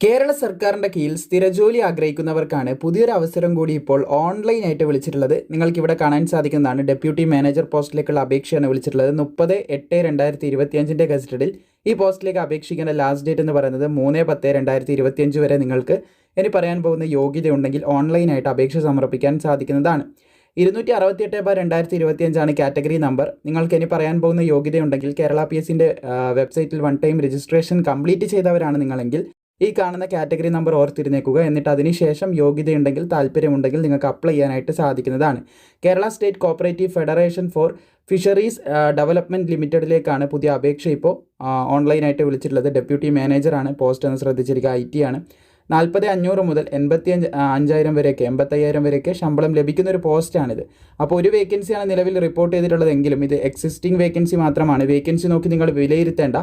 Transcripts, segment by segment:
കേരള സർക്കാരിന്റെ കീഴിൽ സ്ഥിരജോലി ആഗ്രഹിക്കുന്നവർക്കാണ് പുതിയൊരു അവസരം കൂടി ഇപ്പോൾ ഓൺലൈനായിട്ട് വിളിച്ചിട്ടുള്ളത്. നിങ്ങൾക്ക് ഇവിടെ കാണാൻ സാധിക്കുന്നതാണ് ഡെപ്യൂട്ടി മാനേജർ പോസ്റ്റിലേക്കുള്ള അപേക്ഷയാണ് വിളിച്ചിട്ടുള്ളത്. മുപ്പത് എട്ട് രണ്ടായിരത്തി ഇരുപത്തിയഞ്ചിന്റെ ഗസറ്റഡിൽ ഈ പോസ്റ്റിലേക്ക് അപേക്ഷിക്കേണ്ട ലാസ്റ്റ് ഡേറ്റ് എന്ന് പറയുന്നത് മൂന്ന് പത്ത് രണ്ടായിരത്തി ഇരുപത്തിയഞ്ച് വരെ നിങ്ങൾക്ക് ഇനി പറയാൻ പോകുന്ന യോഗ്യത ഉണ്ടെങ്കിൽ ഓൺലൈനായിട്ട് അപേക്ഷ സമർപ്പിക്കാൻ സാധിക്കുന്നതാണ്. ഇരുന്നൂറ്റി അറുപത്തിയെട്ട് ബാർ രണ്ടായിരത്തി ഇരുപത്തിയഞ്ചാണ് കാറ്റഗറി നമ്പർ നിങ്ങൾക്ക് ഇനി പറയാൻ പോകുന്ന യോഗ്യതയുണ്ടെങ്കിൽ കേരള പി എസിന്റെ വെബ്സൈറ്റിൽ വൺ ടൈം രജിസ്ട്രേഷൻ കംപ്ലീറ്റ് ചെയ്തവരാണ് നിങ്ങളെങ്കിൽ ഈ കാണുന്ന കാറ്റഗറി നമ്പർ ഓർത്തിരുന്നേക്കുക. എന്നിട്ട് അതിനുശേഷം യോഗ്യതയുണ്ടെങ്കിൽ താല്പര്യമുണ്ടെങ്കിൽ നിങ്ങൾക്ക് അപ്ലൈ ചെയ്യാനായിട്ട് സാധിക്കുന്നതാണ്. Kerala state cooperative federation for fisheries development ലിമിറ്റഡിലേക്കാണ് പുതിയ അപേക്ഷ ഇപ്പോൾ ഓൺലൈനായിട്ട് വിളിച്ചിട്ടുള്ളത്. ഡെപ്യൂട്ടി മാനേജറാണ്. പോസ്റ്റ് എന്ന് ശ്രദ്ധിച്ചിരിക്കുക. ഐ ടി ആണ്. നാൽപ്പത് അഞ്ഞൂറ് മുതൽ എൺപത്തി അഞ്ച് അഞ്ചായിരം വരെയൊക്കെ എൺപത്തയ്യായിരം വരെയൊക്കെ ശമ്പളം ലഭിക്കുന്ന ഒരു പോസ്റ്റാണിത്. അപ്പോൾ ഒരു വേക്കൻസിയാണ് നിലവിൽ റിപ്പോർട്ട് ചെയ്തിട്ടുള്ളതെങ്കിലും ഇത് എക്സിസ്റ്റിംഗ് വേക്കൻസി മാത്രമാണ്. വേക്കൻസി നോക്കി നിങ്ങൾ വിലയിരുത്തേണ്ട.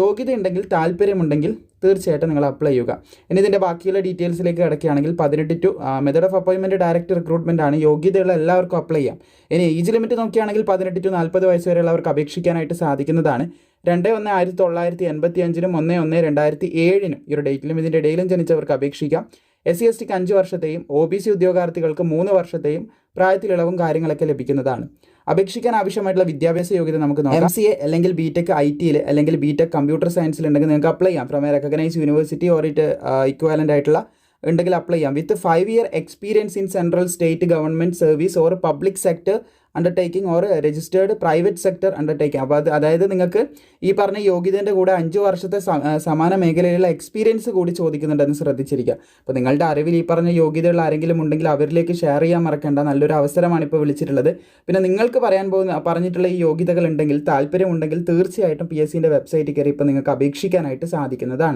യോഗ്യത ഉണ്ടെങ്കിൽ താല്പര്യമുണ്ടെങ്കിൽ തീർച്ചയായിട്ടും നിങ്ങൾ അപ്ലൈ ചെയ്യുക. ഇനി ഇതിന്റെ ബാക്കിയുള്ള ഡീറ്റെയിൽസിലേക്ക് കിടക്കുകയാണെങ്കിൽ പതിനെട്ട് ടു മെത്തേഡ് ഓഫ് അപ്പോയിൻമെന്റ് ഡയറക്റ്റ് റിക്രൂട്ട്മെന്റ് ആണ്. യോഗ്യതയുള്ള എല്ലാവർക്കും അപ്ലൈ ചെയ്യാം. ഇനി ഏജ് ലിമിറ്റ് നോക്കുകയാണെങ്കിൽ പതിനെട്ട് ടു നാൽപ്പത് വയസ്സ് വരെയുള്ളവർക്ക് അപേക്ഷിക്കാനായിട്ട് സാധിക്കുന്നതാണ്. രണ്ട് ഒന്ന് ആയിരത്തി തൊള്ളായിരത്തി എൺപത്തി അഞ്ചിനും ഒന്ന് ഒന്ന് രണ്ടായിരത്തി ഏഴിനും ഈ ഒരു ഡേറ്റിലും ഇതിന്റെ ഇടയിലും ജനിച്ചവർക്ക് അപേക്ഷിക്കാം. എസ് സി എസ് ടിക്ക് അഞ്ച് വർഷത്തെയും ഒ ബി സി ഉദ്യോഗാർത്ഥികൾക്ക് മൂന്ന് വർഷത്തെയും പ്രായത്തിലിളവും കാര്യങ്ങളൊക്കെ ലഭിക്കുന്നതാണ്. അപേക്ഷിക്കാൻ ആവശ്യമായിട്ടുള്ള വിദ്യാഭ്യാസ യോഗ്യത നമുക്ക് നോക്കാം. എം സി എ അല്ലെങ്കിൽ ബി ടെക് ഐ ടിയിൽ അല്ലെങ്കിൽ ബി ടെക് കമ്പ്യൂട്ടർ സയൻസിൽ ഉണ്ടെങ്കിൽ നിങ്ങൾക്ക് അപ്ലൈ ചെയ്യാം. From a recognise university or its equivalent ആയിട്ടുള്ള ഉണ്ടെങ്കിൽ അപ്ലൈ ചെയ്യാം. With five year experience in central state government service or public sector undertaking or registered private sector undertaking അപ്പോൾ അത് അതായത് നിങ്ങൾക്ക് ഈ പറഞ്ഞ യോഗ്യതേന്റെ കൂടെ അഞ്ച് വർഷത്തെ സമാന മേഖലയിലുള്ള എക്സ്പീരിയൻസ് കൂടി ചോദിക്കുന്നുണ്ടെന്ന് ശ്രദ്ധിച്ചിരിക്കുക. അപ്പോൾ നിങ്ങളുടെ അറിവിൽ ഈ പറഞ്ഞ യോഗ്യതയുള്ള ആരെങ്കിലും ഉണ്ടെങ്കിൽ അവരിലേക്ക് ഷെയർ ചെയ്യാൻ മറക്കേണ്ട. നല്ലൊരു അവസരമാണ് ഇപ്പോൾ വിളിച്ചിട്ടുള്ളത്. പിന്നെ നിങ്ങൾക്ക് പറയാൻ പോകുന്ന പറഞ്ഞിട്ടുള്ള ഈ യോഗ്യതകൾ ഉണ്ടെങ്കിൽ താല്പര്യമുണ്ടെങ്കിൽ തീർച്ചയായിട്ടും പി എസ് സിന്റെ വെബ്സൈറ്റിൽ കയറി ഇപ്പോൾ നിങ്ങൾക്ക് അപേക്ഷിക്കാനായിട്ട് സാധിക്കുന്നതാണ്.